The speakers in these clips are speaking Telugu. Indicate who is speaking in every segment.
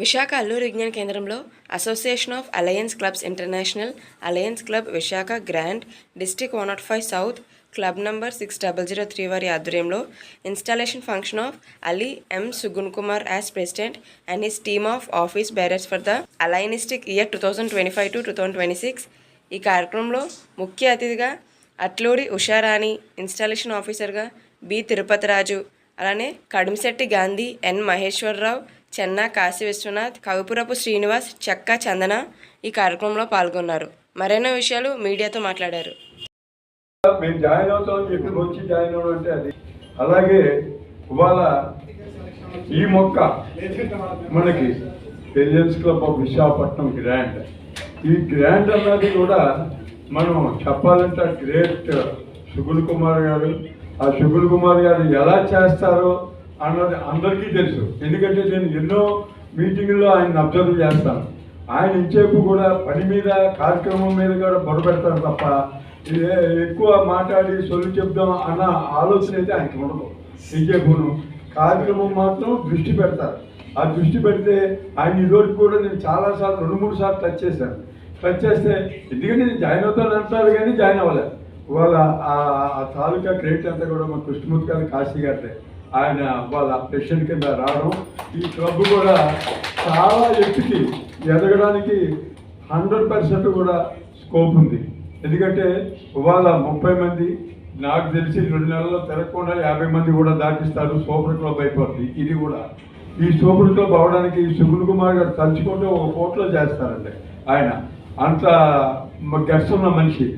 Speaker 1: విశాఖ అల్లూరు విజ్ఞాన కేంద్రంలో association of alliance clubs international alliance club Visakha grand district one naught five south club number six double zero three వారి ఆధ్వర్యంలో installation function of Ali M Sugun Kumar as president and his team of office bearers for the allianistic year two thousand twenty five to two thousand twenty six ఈ కార్యక్రమంలో ముఖ్య అతిథిగా అట్లూరి ఉషారాణి ఇన్స్టాలేషన్ ఆఫీసర్గా బి. తిరుపతి రాజు అలానే కడుమిశెట్టి గాంధీ ఎన్. మహేశ్వరరావు చెన్న కాశీ విశ్వనాథ్ కవిపురపు శ్రీనివాస్ చెక్క చందన ఈ కార్యక్రమంలో పాల్గొన్నారు. మరెన్నో విషయాలు మీడియాతో మాట్లాడారు.
Speaker 2: మేము జాయిన్ అవుతామని చెప్పి వచ్చి జాయిన్ అవ్వడం అంటే అది. అలాగే ఇవాళ ఈ మొక్క మనకి alliance club of Visakhapatnam grand. ఈ గ్రాండ్ అన్నది కూడా మనం చెప్పాలంటే గ్రేట్ సుగుల్ కుమార్ గారు ఆ సుగుల్ కుమార్ గారు ఎలా చేస్తారో అన్నది అందరికీ తెలుసు. ఎందుకంటే నేను ఎన్నో మీటింగుల్లో ఆయన అబ్జర్వ్ చేస్తాను. ఆయన ఇంచేపు కూడా పని మీద కార్యక్రమం మీద కూడా బొడబెడతారు తప్ప ఎక్కువ మాట్లాడి సొల్లు చెప్దాం అన్న ఆలోచన అయితే ఆయనకి ఉండదు. ఇంచేపును కార్యక్రమం మాత్రం దృష్టి పెడతారు. ఆ దృష్టి పెడితే ఆయన ఇదివరకు కూడా నేను చాలాసార్లు రెండు మూడు సార్లు టచ్ చేశాను. టచ్ చేస్తే ఎందుకంటే నేను జాయిన్ అవుతాను అంటారు కానీ జాయిన్ అవ్వలేదు. వాళ్ళ ఆ ఆ తాలూకా క్రెడిట్ అంతా కూడా మా కృష్ణమూర్తి గారు కాశీ గారిదే. ఆయన వాళ్ళ ప్రెసిడెంట్ కింద రావడం. ఈ క్లబ్ కూడా చాలా ఎత్తుకి ఎదగడానికి హండ్రెడ్ పర్సెంట్ కూడా స్కోప్ ఉంది. ఎందుకంటే ఇవాళ ముప్పై మంది నాకు తెలిసి రెండు నెలల్లో తిరగకుండా యాభై మంది కూడా దాటిస్తారు. సూపర్ క్లబ్ అయిపోతుంది ఇది కూడా. ఈ సూపర్ క్లబ్ అవడానికి సుగుల్ కుమార్ గారు తలుచుకుంటే ఒక కోట్లో చేస్తారండి ఆయన. అంత గట్స్ ఉన్న మనిషి.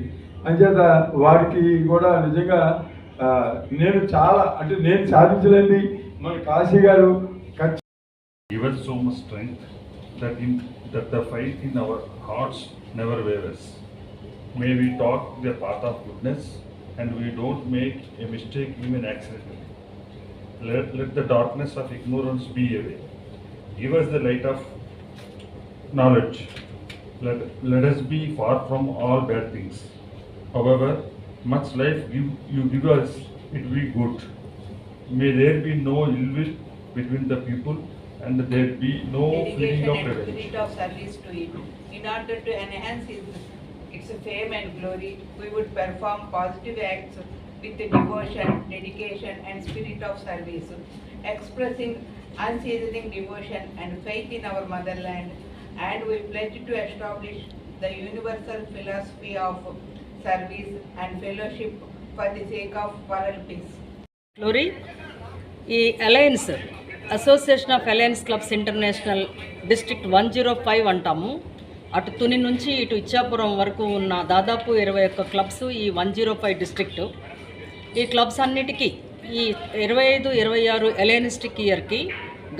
Speaker 2: అంచేత వారికి కూడా నిజంగా నేను చాలా అంటే నేను సాధించలేని మన కాశీ గారు.
Speaker 3: Giver so much strength that in that the in our hearts never wavers may we talk the part of goodness and we don't make a mistake in an accident let let the darkness of ignorance be away give us the light of knowledge let let us be far from all bad things our much life give, you give us, it will be good. May there be no ill will between the people and there be no feeling
Speaker 4: dedication
Speaker 3: of
Speaker 4: and
Speaker 3: revenge.
Speaker 4: spirit of service to it. In order to enhance his, its fame and glory, we would perform positive acts with the devotion, dedication and spirit of service, expressing unceasing devotion and faith in our motherland, and we pledge to establish the universal philosophy of service and fellowship for the sake of world peace
Speaker 5: లోరీ ఈ alliance association of alliance clubs international district one zero five అంటాము. అటు తుని నుంచి ఇటు ఇచ్చాపురం వరకు ఉన్న దాదాపు ఇరవై ఒక్క క్లబ్స్ ఈ వన్ జీరో ఫైవ్ డిస్ట్రిక్ట్ ఈ క్లబ్స్ అన్నిటికీ ఈ ఇరవై ఐదు ఇరవై ఆరు ఎలయనిస్టిక్ ఇయర్కి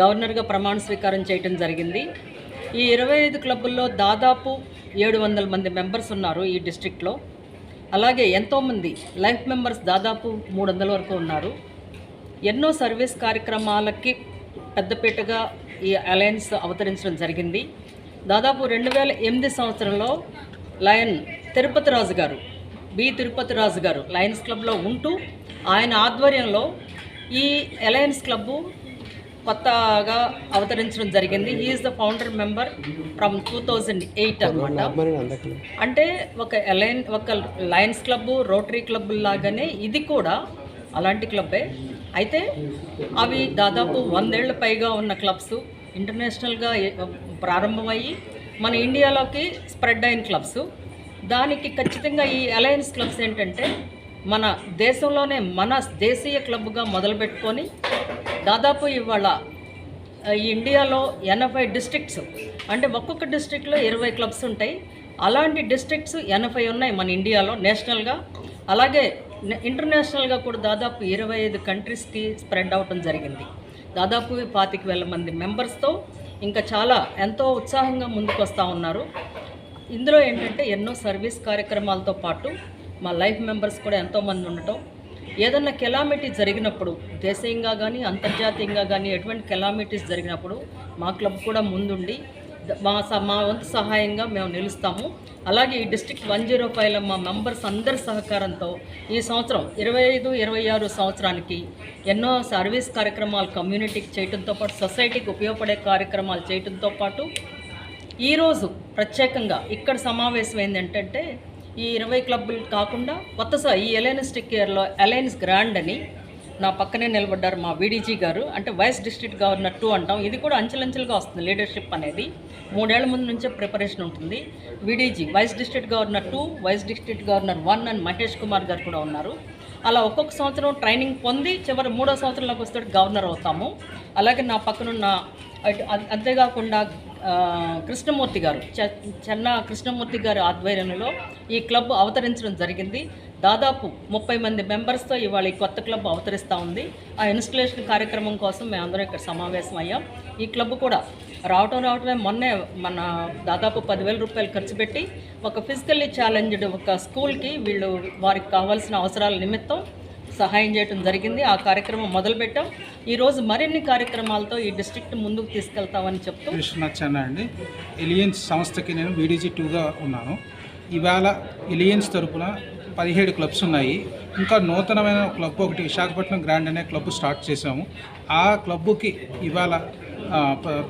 Speaker 5: గవర్నర్గా ప్రమాణ స్వీకారం చేయడం జరిగింది. ఈ ఇరవై ఐదు క్లబ్బుల్లో దాదాపు ఏడు వందల మంది మెంబర్స్ ఉన్నారు ఈ డిస్ట్రిక్ట్లో అలాగే ఎంతోమంది లైఫ్ మెంబర్స్ దాదాపు మూడు వందల వరకు ఉన్నారు. ఎన్నో సర్వీస్ కార్యక్రమాలకి పెద్దపీటగా ఈ అలయన్స్ అవతరించడం జరిగింది. దాదాపు రెండు వేల ఎనిమిది సంవత్సరంలో లయన్ తిరుపతి రాజు గారు బి తిరుపతి రాజు గారు లయన్స్ క్లబ్లో ఉంటూ ఆయన ఆధ్వర్యంలో ఈ అలయన్స్ క్లబ్బు కొత్తగా అవతరించడం జరిగింది. He is the founder member from two thousand eight అనమాట అంటే ఒక అలైన్ ఒక లయన్స్ క్లబ్ రోటరీ క్లబ్ లాగానే ఇది కూడా అలాంటి క్లబ్బే అయితే అవి దాదాపు వందేళ్ళ పైగా ఉన్న క్లబ్స్ ఇంటర్నేషనల్గా ప్రారంభమయ్యి మన ఇండియాలోకి స్ప్రెడ్ అయిన క్లబ్స్ దానికి ఖచ్చితంగా ఈ అలయన్స్ క్లబ్స్ ఏంటంటే మన దేశంలోనే మన దేశీయ క్లబ్గా మొదలుపెట్టుకొని దాదాపు ఇవాళ ఈ ఇండియాలో ఎనభై డిస్ట్రిక్ట్స్ అంటే ఒక్కొక్క డిస్ట్రిక్ట్లో ఇరవై క్లబ్స్ ఉంటాయి. అలాంటి డిస్ట్రిక్ట్స్ ఎనభై ఉన్నాయి మన ఇండియాలో నేషనల్గా. అలాగే ఇంటర్నేషనల్గా కూడా దాదాపు ఇరవై ఐదు కంట్రీస్కి స్ప్రెడ్ అవటం జరిగింది. దాదాపు పాతిక వేల మంది మెంబర్స్తో ఇంకా చాలా ఎంతో ఉత్సాహంగా ముందుకు వస్తూ ఉన్నారు. ఇందులో ఏంటంటే ఎన్నో సర్వీస్ కార్యక్రమాలతో పాటు మా లైఫ్ మెంబర్స్ కూడా ఎంతోమంది ఉండటం ఏదన్నా కెలామిటీ జరిగినప్పుడు దేశీయంగా కానీ అంతర్జాతీయంగా కానీ ఎటువంటి కెలామిటీస్ జరిగినప్పుడు మా క్లబ్ కూడా ముందుండి మా స మా వంతు సహాయంగా మేము నిలుస్తాము. అలాగే ఈ డిస్ట్రిక్ట్ వన్ జీరో ఫైవ్లో మా మెంబర్స్ అందరి సహకారంతో ఈ సంవత్సరం ఇరవై ఐదు ఇరవై ఆరు సంవత్సరానికి ఎన్నో సర్వీస్ కార్యక్రమాలు కమ్యూనిటీకి చేయడంతో పాటు సొసైటీకి ఉపయోగపడే కార్యక్రమాలు చేయడంతో పాటు ఈరోజు ప్రత్యేకంగా ఇక్కడ సమావేశం ఏంటంటే ఈ ఇరవై క్లబ్బులు కాకుండా కొత్త స- ఈ ఎలైనిస్టిక్ ఇయర్లో అలయన్స్ గ్రాండ్ అని నా పక్కనే నిలబడ్డారు మా వీడీజీ గారు. అంటే వైస్ డిస్ట్రిక్ట్ గవర్నర్ టూ అంటాం. ఇది కూడా అంచెలంచెలుగా వస్తుంది లీడర్షిప్ అనేది. మూడేళ్ళ ముందు నుంచే ప్రిపరేషన్ ఉంటుంది. VDG vice district governor two vice district governor one and Mahesh Kumar గారు కూడా ఉన్నారు. అలా ఒక్కొక్క సంవత్సరం ట్రైనింగ్ పొంది చివరి మూడో సంవత్సరంలోకి వస్తే గవర్నర్ అవుతాము. అలాగే నా పక్కనున్న అటు- అంతేకాకుండా కృష్ణమూర్తి గారు చెన్న కృష్ణమూర్తి గారి ఆధ్వర్యంలో ఈ క్లబ్ అవతరించడం జరిగింది. దాదాపు ముప్పై మంది మెంబర్స్తో ఇవాళ ఈ కొత్త క్లబ్ అవతరిస్తూ ఉంది. ఆ ఇన్స్టలేషన్ కార్యక్రమం కోసం మేమందరం ఇక్కడ సమావేశం అయ్యాం. ఈ క్లబ్ కూడా రావటం రావటమే మొన్నే మన దాదాపు పదివేల రూపాయలు ఖర్చు పెట్టి ఒక ఫిజికల్లీ ఛాలెంజ్డ్ ఒక స్కూల్కి వీళ్ళు వారికి కావాల్సిన అవసరాల నిమిత్తం సహాయం చేయడం జరిగింది. ఆ కార్యక్రమం మొదలుపెట్టాం. ఈరోజు మరిన్ని కార్యక్రమాలతో ఈ డిస్ట్రిక్ట్ ముందుకు తీసుకెళ్తామని చెప్తూ
Speaker 6: విశ్వనాథ్ అండి. ఎలియన్స్ సంస్థకి నేను బీడీజీ టూగా ఉన్నాను. ఇవాళ ఎలియన్స్ తరపున పదిహేడు క్లబ్స్ ఉన్నాయి. ఇంకా నూతనమైన క్లబ్ ఒకటి విశాఖపట్నం గ్రాండ్ అనే క్లబ్ స్టార్ట్ చేశాము. ఆ క్లబ్కి ఇవాళ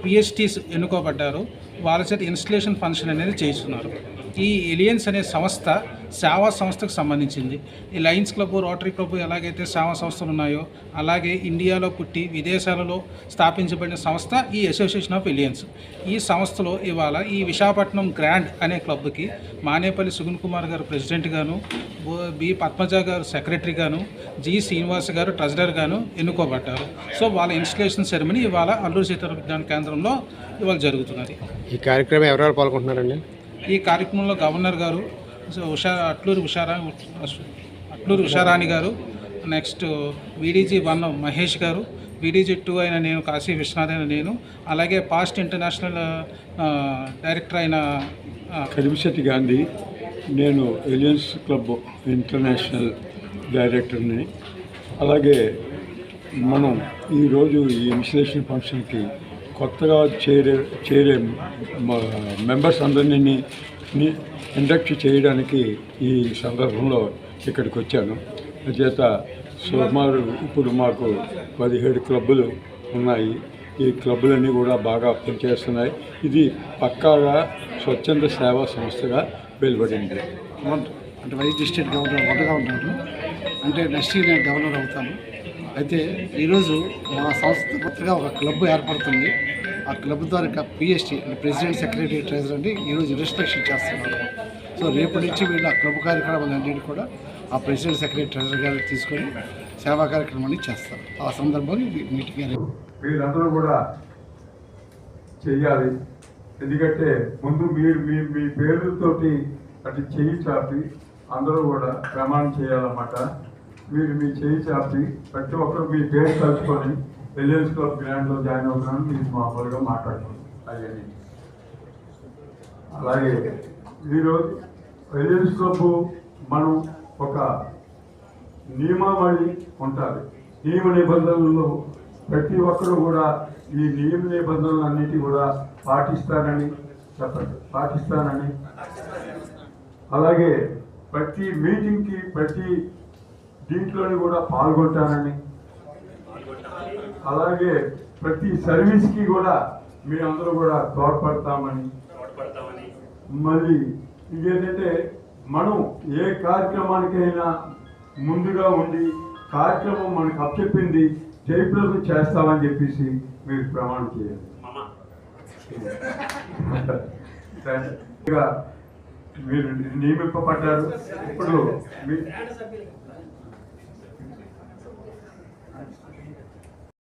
Speaker 6: పిఎస్టీస్ ఎన్నుకోబడ్డారు. వాళ్ళ చేత ఇన్స్టలేషన్ ఫంక్షన్ అనేది చేస్తున్నారు ఈ ఎలియన్స్ అనే సంస్థ సేవా సంస్థకు సంబంధించింది. ఈ లయన్స్ క్లబ్ రోటరీ క్లబ్ ఎలాగైతే సేవా సంస్థలు ఉన్నాయో అలాగే ఇండియాలో పుట్టి విదేశాలలో స్థాపించబడిన సంస్థ ఈ అసోసియేషన్ ఆఫ్ ఎలియన్స్ ఈ సంస్థలో ఇవాళ ఈ విశాఖపట్నం గ్రాండ్ అనే క్లబ్కి మానేపల్లి సుగుణ్ కుమార్ గారు ప్రెసిడెంట్ గాను బో- బి పద్మజ గారు సెక్రటరీ గాను జి శ్రీనివాస్ గారు ట్రెజరర్ గాను ఎన్నుకోబడ్డారు. సో వాళ్ళ ఇన్స్టలేషన్ సెరమనీ ఇవాళ అల్లూరు సీతారామ విజ్ఞాన కేంద్రంలో ఇవాళ జరుగుతున్నది.
Speaker 7: ఈ కార్యక్రమం ఎవరెవరు పాల్గొంటున్నారండి?
Speaker 6: ఈ కార్యక్రమంలో గవర్నర్ గారు ఉషా అట్లూరి ఉషారా అట్లూరి ఉషారాణి గారు నెక్స్ట్ వీడీజీ వన్ మహేష్ గారు వీడీజీ టూ అయిన నేను కాశీ విశ్వనాథ్ అయిన నేను అలాగే పాస్ట్ ఇంటర్నేషనల్ డైరెక్టర్ అయిన
Speaker 2: కరిమిశెట్టి గాంధీ నేను ఎలియన్స్ క్లబ్ ఇంటర్నేషనల్ డైరెక్టర్ని. అలాగే మనం ఈరోజు ఈ ఇన్స్టలేషన్ ఫంక్షన్కి కొత్తగా చేరే చేరే మెంబర్స్ అందరినీ ఇండక్ట్ చేయడానికి ఈ సందర్భంలో ఇక్కడికి వచ్చాను. చేత సుమారు ఇప్పుడు మాకు పదిహేడు క్లబ్బులు ఉన్నాయి. ఈ క్లబ్బులన్నీ కూడా బాగా పనిచేస్తున్నాయి. ఇది పక్కాగా స్వచ్ఛంద సేవా సంస్థగా వెలువడింది.
Speaker 8: అంటే వైస్ డిస్ట్రిక్ట్ గవర్నర్ వన్గా ఉన్నాను అంటే నెక్స్ట్ ఇయర్ నేను గవర్నర్ అవుతాను. అయితే ఈరోజు మా సంస్థ కొత్తగా ఒక క్లబ్ ఏర్పడుతుంది. ఆ క్లబ్ ద్వారా పిఎస్టీ అంటే ప్రెసిడెంట్ సెక్రటరీ ట్రెజర్ అండి ఈరోజు రిజిస్ట్రేషన్ చేస్తున్నారు. సో రేపటి నుంచి వీళ్ళు ఆ క్లబ్ కార్యక్రమాలన్నింటినీ కూడా ఆ ప్రెసిడెంట్ సెక్రటరీ ట్రెజర్ గారు తీసుకొని సేవా కార్యక్రమాన్ని చేస్తారు. ఆ సందర్భంలో ఈ మీటింగ్ అనేది
Speaker 2: కూడా చెయ్యాలి. ఎందుకంటే ముందు మీరు మీ మీ పేర్లతోటి అటు చేయి చాపి అందరూ కూడా ప్రమాణం చేయాలన్నమాట. మీరు మీ చేయి చాపి ప్రతి ఒక్కరు మీ పేరు తలుచుకొని ఎలియన్స్ క్లబ్ గ్రాండ్లో జాయిన్ అవుతున్నాను మీరు మామూలుగా మాట్లాడుకోండి. అవన్నీ అలాగే ఈరోజు ఎలియన్స్ క్లబ్ మనం ఒక నియమావళి ఉంటుంది నియమ నిబంధనలు ప్రతి ఒక్కరు కూడా ఈ నియమ నిబంధనలు అన్నిటి కూడా పాటిస్తానని చెప్పండి. పాటిస్తానని అలాగే ప్రతి మీటింగ్కి ప్రతి దీంట్లోని కూడా పాల్గొంటానని అలాగే ప్రతి సర్వీస్కి కూడా మీ అందరూ కూడా తోడ్పడతామని. మళ్ళీ ఇదేంటంటే మనం ఏ కార్యక్రమానికైనా ముందుగా ఉండి కార్యక్రమం మనకు అప్పచెప్పింది జయప్రదం చేస్తామని చెప్పేసి మీరు ప్రమాణం చేయాలి మీరు నియమింపబడ్డారు. ఇప్పుడు మీ